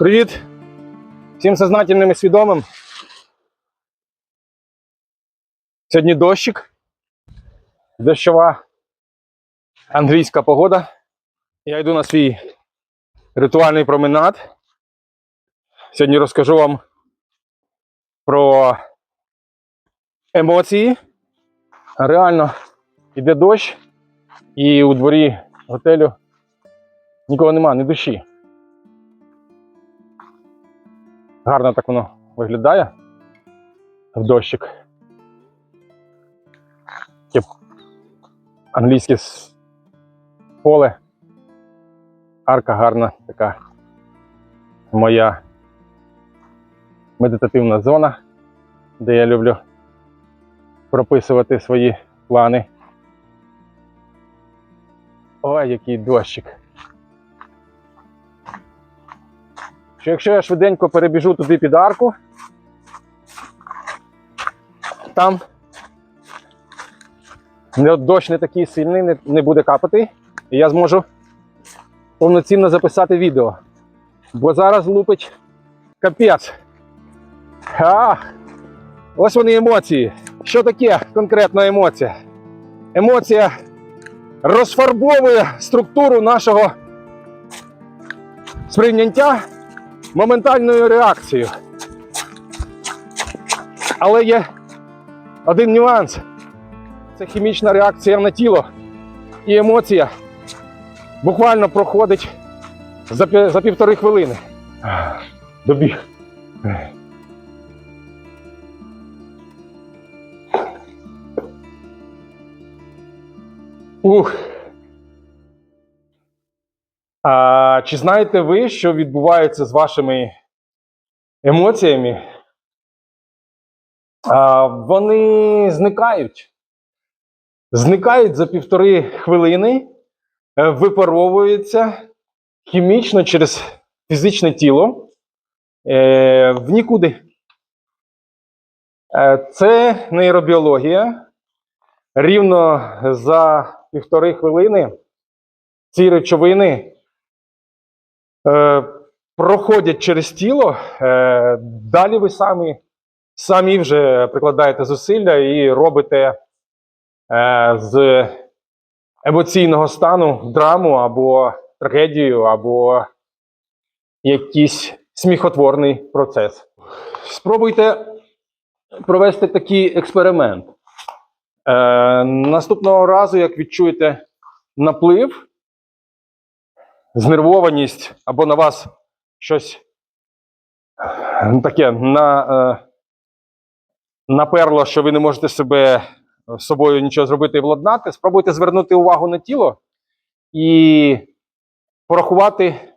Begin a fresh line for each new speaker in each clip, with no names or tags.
Привіт всім сознательним і свідомим. Сьогодні дощик, дощова англійська погода. Я йду на свій ритуальний променад. Сьогодні розкажу вам про емоції. Реально йде дощ, і у дворі готелю нікого нема, ні душі. Гарно так воно виглядає в дощик. Таке англійське поле. Арка гарна така моя медитативна зона, де я люблю прописувати свої плани. Ой, який дощик. Що якщо я швиденько перебіжу туди під арку, там дощ не такий сильний, не, буде капати, і я зможу повноцінно записати відео. Бо зараз лупить капець. А, ось вони емоції. Що таке конкретно емоція? Емоція розфарбовує структуру нашого сприйняття моментальною реакцією. Але є один нюанс: це хімічна реакція на тіло і емоція буквально проходить за, за півтори хвилини. Добіг. Ух. А, чи знаєте ви, що відбувається з вашими емоціями? А, вони зникають. Зникають за півтори хвилини, е, випаровуються хімічно через фізичне тіло е, в нікуди. Е, це нейробіологія. Рівно за півтори хвилини ці речовини е, проходять через тіло, е, далі ви самі, самі вже прикладаєте зусилля і робите е, з емоційного стану драму або трагедію, або якийсь сміхотворний процес. Спробуйте провести такий експеримент. Е, наступного разу, як відчуєте наплив, знервованість або на вас щось е, таке на, е, наперло, що ви не можете себе з собою нічого зробити і владнати, спробуйте звернути увагу на тіло і порахувати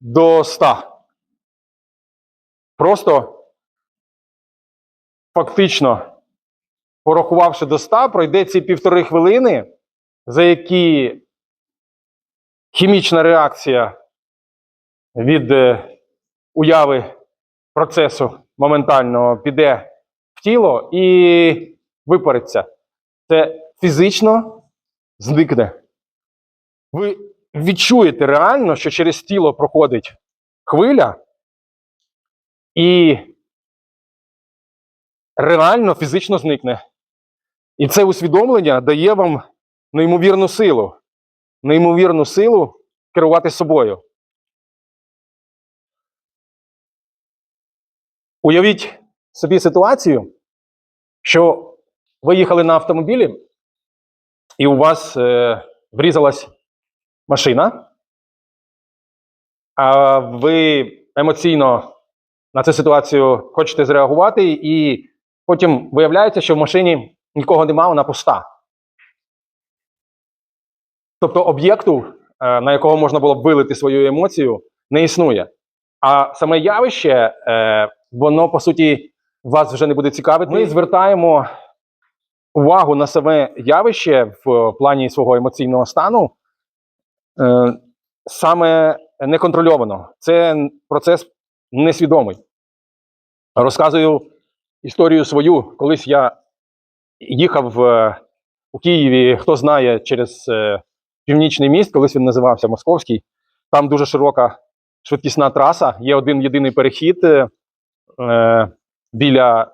до 100. Просто фактично, порахувавши до 100, пройде ці півтори хвилини, за які хімічна реакція від е, уяви процесу моментального піде в тіло і випариться. Це фізично зникне. Ви відчуєте реально, що через тіло проходить хвиля, і реально фізично зникне. І це усвідомлення дає вам неймовірну силу неймовірну силу керувати собою. Уявіть собі ситуацію, що ви їхали на автомобілі, і у вас е, врізалась машина, а ви емоційно на цю ситуацію хочете зреагувати, і потім виявляється, що в машині нікого немає, вона пуста. Тобто об'єкту, е, на якого можна було б вилити свою емоцію, не існує. А саме явище, е, воно по суті вас вже не буде цікавити. Ми звертаємо увагу на саме явище в плані свого емоційного стану е, саме неконтрольовано. Це процес несвідомий. Розказую історію свою. Колись я їхав у Києві, хто знає, через Північний міст, колись він називався Московський. Там дуже широка швидкісна траса, є один єдиний перехід е, е, біля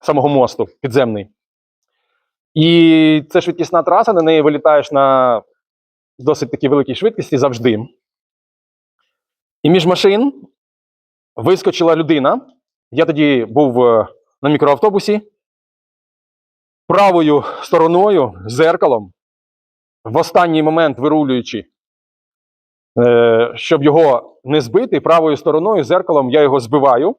самого мосту підземний. І це швидкісна траса, на неї вилітаєш на досить таки великій швидкості завжди. І між машин вискочила людина. Я тоді був е, на мікроавтобусі правою стороною, зеркалом, в останній момент вирулюючи, е, щоб його не збити, правою стороною, зеркалом я його збиваю.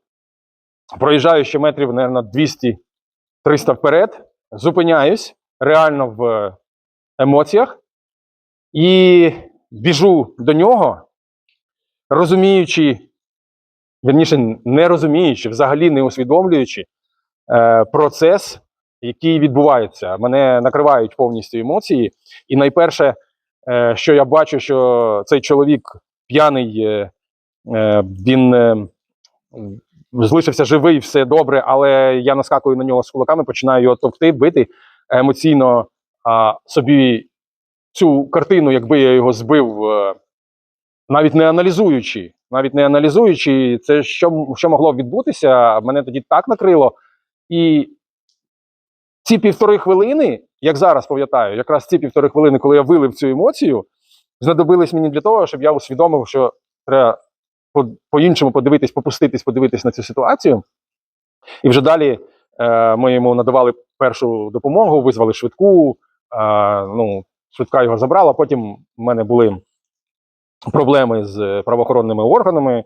Проїжджаю ще метрів, мабуть, 200-300 вперед, зупиняюсь реально в емоціях і біжу до нього, розуміючи, вірніше, не розуміючи, взагалі не усвідомлюючи е, процес, який відбувається. Мене накривають повністю емоції. І найперше, е, що я бачу, що цей чоловік п'яний, е, е, він залишився живий, все добре, але я наскакую на нього з кулаками, починаю його товкти, бити емоційно собі цю картину, якби я його збив, навіть не аналізуючи, навіть не аналізуючи, це що, що могло відбутися, мене тоді так накрило. І ці півтори хвилини, як зараз пам'ятаю, якраз ці півтори хвилини, коли я вилив цю емоцію, знадобились мені для того, щоб я усвідомив, що треба по- по-іншому подивитись, попуститись, подивитись на цю ситуацію. І вже далі е, ми йому надавали першу допомогу, визвали швидку. Е, ну, швидка його забрала. Потім в мене були проблеми з правоохоронними органами.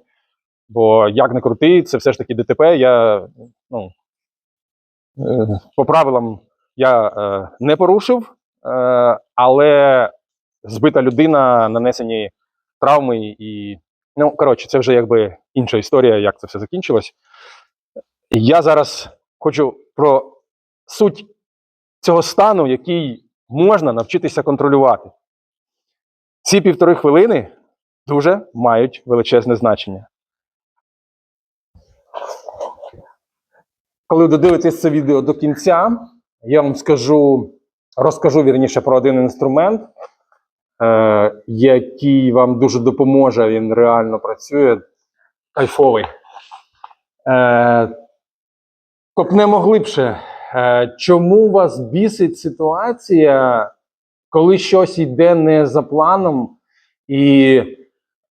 Бо як не крути, це все ж таки ДТП. Я ну, по правилам я е, не порушив, е, але збита людина, нанесені травми і. Ну, коротше, це вже якби інша історія, як це все закінчилось. Я зараз хочу про суть цього стану, який можна навчитися контролювати. Ці півтори хвилини дуже мають величезне значення. Коли додивитесь це відео до кінця, я вам скажу, розкажу вірніше про один інструмент, е, який вам дуже допоможе. Він реально працює. Кайфовий. Е, копнемо глибше. Е, чому вас бісить ситуація, коли щось йде не за планом і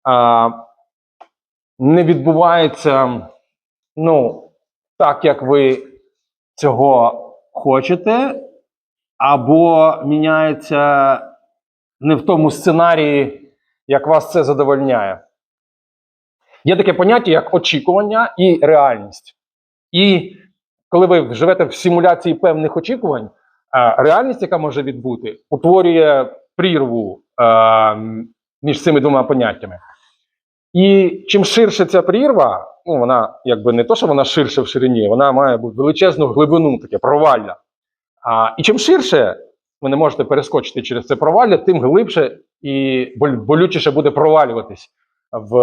а, не відбувається ну, так, як ви цього хочете, або міняється не в тому сценарії, як вас це задовольняє. Є таке поняття, як очікування і реальність. І коли ви живете в симуляції певних очікувань, реальність, яка може відбути, утворює прірву е, між цими двома поняттями. І чим ширше ця прірва, ну вона якби не то, що вона ширше в ширині, вона має бути величезну глибину, таке провалля. А, і чим ширше ви не можете перескочити через це провалля, тим глибше і болючіше буде провалюватись в,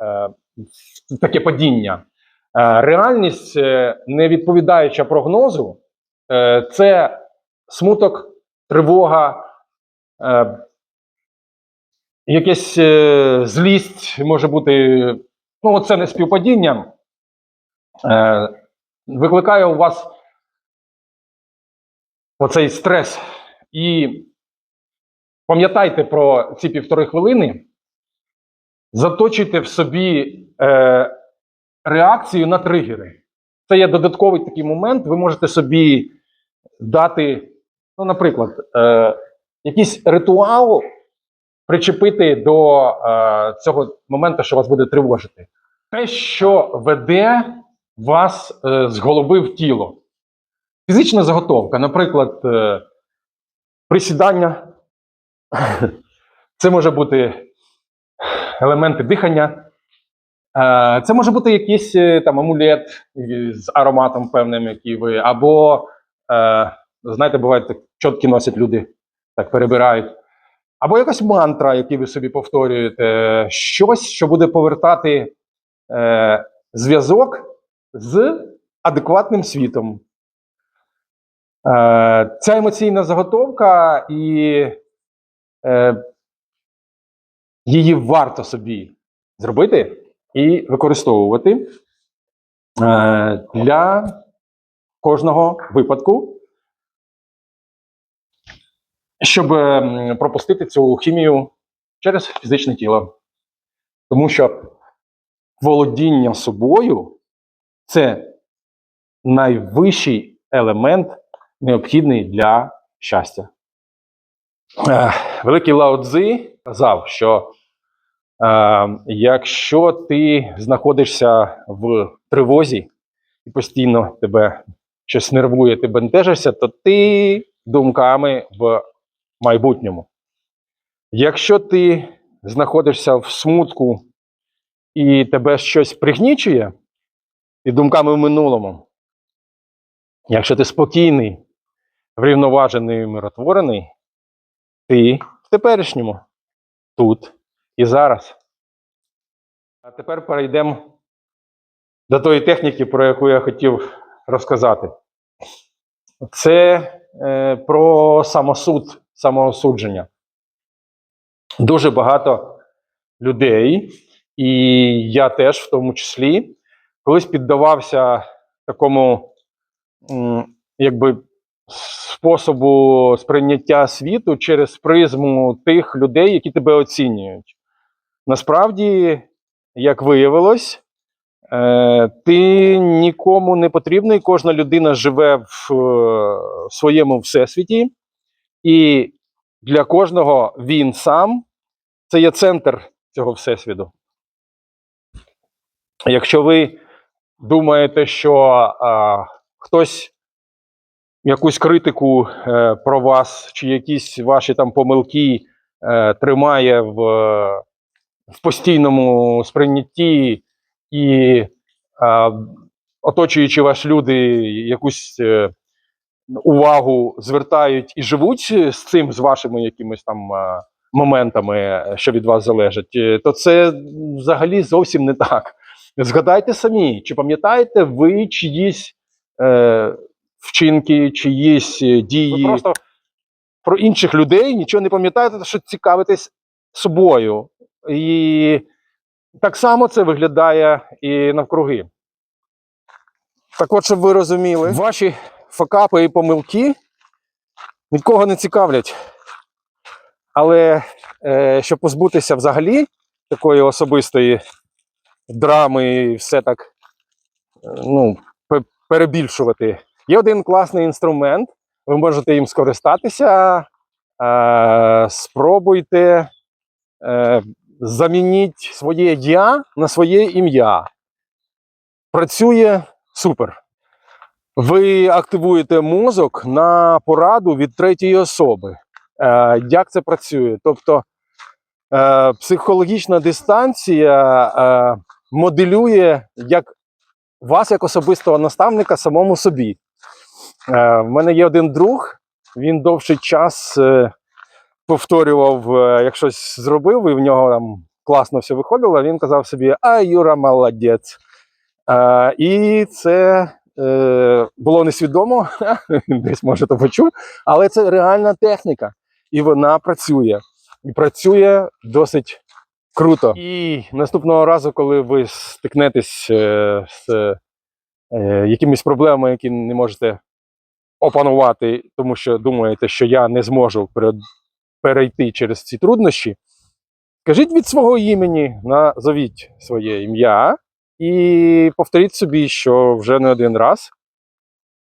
е, в таке падіння. Е, Реальність, е, не відповідаюча прогнозу, це смуток, тривога, якась злість може бути. Ну, це не співпадіння. Е, Викликає у вас оцей стрес. І пам'ятайте про ці півтори хвилини, заточуйте в собі е, реакцію на тригери. Це є додатковий такий момент. Ви можете собі дати, ну, наприклад, е, якийсь ритуал причепити до е, цього моменту, що вас буде тривожити. Те, що веде вас е, з голови в тіло. Фізична заготовка, наприклад, е, присідання. Це може бути елементи дихання. Е, Це може бути якийсь е, там амулет з ароматом певним, який ви, або, е, знаєте, бувають чотки носять люди, так перебирають. Або якась мантра, яку ви собі повторюєте, щось, що буде повертати е, зв'язок з адекватним світом. Е, ця емоційна заготовка і е, її варто собі зробити і використовувати е, для кожного випадку, щоб пропустити цю хімію через фізичне тіло. Тому що володіння собою це найвищий елемент, необхідний для щастя. Е, Великий Лао Цзи казав, що е, якщо ти знаходишся в тривозі і постійно тебе щось нервує, ти бентежишся, то ти думками в майбутньому. Якщо ти знаходишся в смутку і тебе щось пригнічує, і думками в минулому, якщо ти спокійний, врівноважений і миротворений, ти в теперішньому, тут і зараз. А тепер перейдемо до тої техніки, про яку я хотів розказати. Це е, про самосуд, самоосудження. Дуже багато людей, і я теж в тому числі, колись піддавався такому якби способу сприйняття світу через призму тих людей, які тебе оцінюють. Насправді, як виявилось, е, ти нікому не потрібний, кожна людина живе в е, своєму всесвіті, і для кожного він сам це є центр цього всесвіту. Якщо ви думаєте, що а, хтось якусь критику е, про вас чи якісь ваші там помилки е, тримає в, в постійному сприйнятті і е, оточуючи вас люди якусь е, увагу звертають і живуть з цим, з вашими якимись там е, моментами, е, що від вас залежать, е, то це взагалі зовсім не так. Згадайте самі, чи пам'ятаєте ви чиїсь е, вчинки, чиїсь е, дії? Ви просто про інших людей нічого не пам'ятаєте, що цікавитесь собою. І так само це виглядає і навкруги. Так от, щоб ви розуміли, ваші факапи і помилки нікого не цікавлять. Але е, щоб позбутися взагалі такої особистої драми і все так е, ну, перебільшувати, є один класний інструмент. Ви можете їм скористатися. Е, спробуйте е, замініть своє я на своє ім'я. Працює супер. Ви активуєте мозок на пораду від третьої особи. Е, як це працює? Тобто е, психологічна дистанція е, моделює як вас як особистого наставника самому собі. Е, в мене є один друг, він довший час е, повторював, е, як щось зробив, і в нього там класно все виходило. Він казав собі: А Юра молодець. Е, і це е, було несвідомо, десь може то почув, але це реальна техніка, і вона працює. І працює досить круто. І наступного разу, коли ви стикнетесь е, з е, якимись проблемами, які не можете опанувати, тому що думаєте, що я не зможу перейти через ці труднощі, кажіть від свого імені, назовіть своє ім'я і повторіть собі, що вже не один раз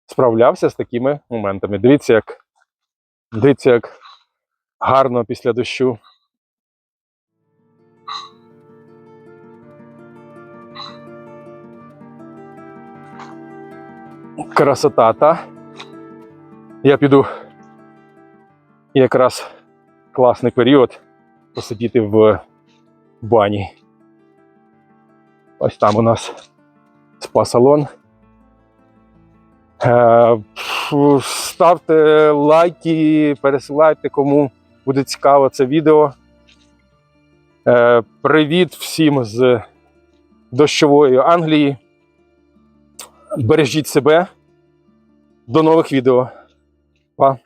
справлявся з такими моментами. Дивіться, як, дивіться, як гарно після дощу. Красота, та? Я піду якраз класний період посидіти в бані. Ось там у нас спа-салон. Е, Ставте лайки, пересилайте, кому буде цікаво це відео. Е, Привіт всім з дощової Англії. Бережіть себе. До нових відео. Па.